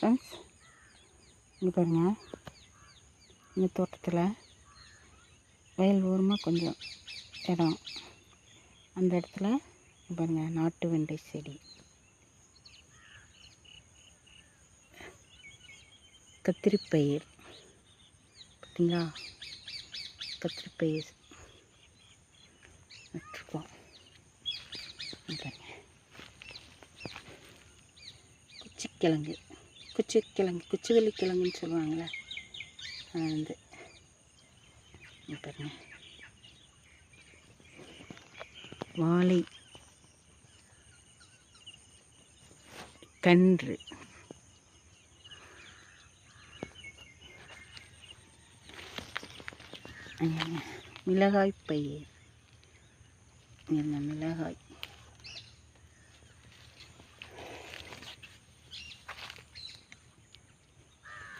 Friends. இங்கே பாருங்கள் இந்த தோட்டத்தில் வயல் ஓரமாக கொஞ்சம் இடம். அந்த இடத்துல பாருங்கள் நாட்டு வெண்டை செடி. கத்திரிப்பயிர். பார்த்தீங்களா கத்திரிப்பயிர் வச்சுருக்கோம். பாருங்கள் குச்சிக்கிழங்கு. குச்சிக்கிழங்கு குச்சிக்கிழங்கு குச்சிவள்ளி கிழங்குன்னு சொல்லுவாங்கள்ல அது. வந்து பாருங்க. வாழை கன்று. மிளகாய் பயிர். என்ன மிளகாய் அஹ் இங்க பாருங்க.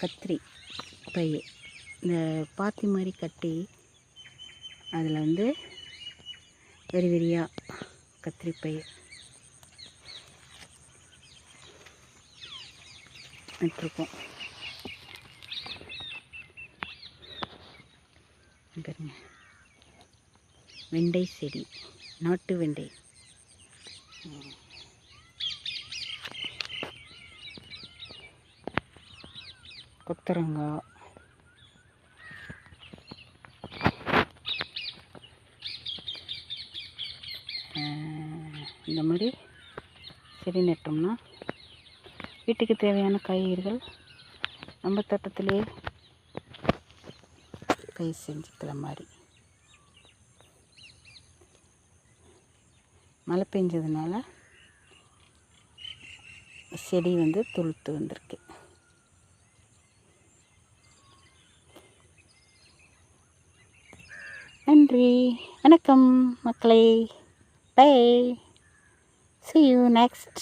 கத்திரி பை. இந்த பாத்தி மாதிரி கட்டி அதில் வந்து வெறி வெறியாக கத்திரி பை. நட்டுருக்கோம் பாருங்க. வெண்டை செடி நாட்டு வெண்டை. ம். கொத்தரங்காய் இந்த மாதிரி செடி நட்டோம்னா வீட்டுக்கு தேவையான காய்கறிகள் நம்ம தோட்டத்திலே கை செஞ்சுக்கிற மாதிரி மழை பெஞ்சதுனால செடி வந்து துளுத்து வந்திருக்கு நன்றி வணக்கம் மக்களே bye see you next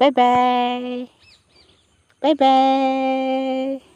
bye bye bye bye